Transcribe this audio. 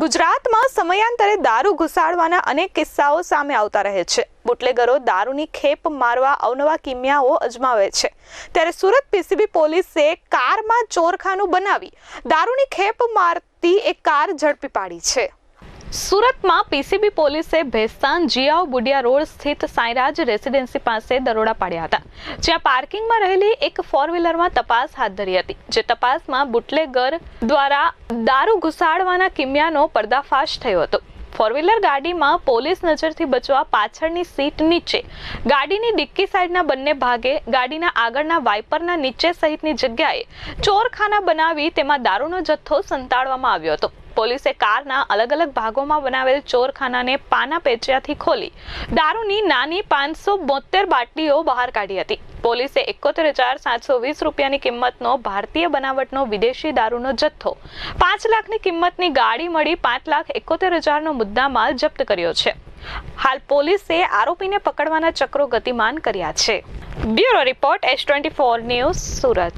ગુજરાતમાં સમયાંતરે દારૂ ઘુસાડવાના અનેક કિસ્સાઓ સામે આવતા રહે છે. બુટલેગરો દારૂની ખેપ મારવા અવનવા કિમિયાઓ અજમાવે છે. ત્યારે સુરત પીસીબી પોલીસે કારમાં ચોરખાનું બનાવી દારૂની ખેપ મારતી એક કાર ઝડપી પાડી છે. સુરતમાં પીસીબી પોલીસે ભેસ્તાન જીયાઓ બુડિયા રોડ સ્થિત સાંઈરાજ રેસિડેન્સી પાસે દરોડા પાડ્યા હતા. જ્યાં પાર્કિંગમાં રહેલી એક ફોર વ્હીલરમાં તપાસ હાથ ધરી હતી, જે તપાસમાં બુટલેગર દ્વારા દારૂ ઘુસાડવાના કિમિયાનો પર્દાફાશ થયો હતો. ફોર વ્હીલર ગાડીમાં પોલીસ નજરથી બચવા પાછળની સીટ નીચે, ગાડીની ડિક્કી સાઈડના બંને ભાગે, ગાડીના આગળના વાઇપરના નીચે સહિતની જગ્યાએ ચોરખાના બનાવી તેમાં દારૂનો જથ્થો સંતાડવામાં આવ્યો હતો. પોલીસે કારના અલગ અલગ ભાગોમાં બનાવેલ ચોરખાનાને પાના પેચિયાથી ખોલી દારૂની નાની પાંચસો બોતેર બાટલીઓ બહાર કાઢી હતી. પોલીસે એકોતેર હજાર સાતસો વીસ રૂપિયાની કિંમતનો ભારતીય બનાવટનો વિદેશી દારૂનો જથ્થો, પાંચ લાખની કિંમતની ગાડી મળી પાંચ લાખ એકોતેર હજારનો મુદ્દામાલ જપ્ત કર્યો છે. હાલ પોલીસે આરોપીને પકડવાના ચક્રો ગતિમાન કર્યા છે. Bureau report S twenty four news Surat.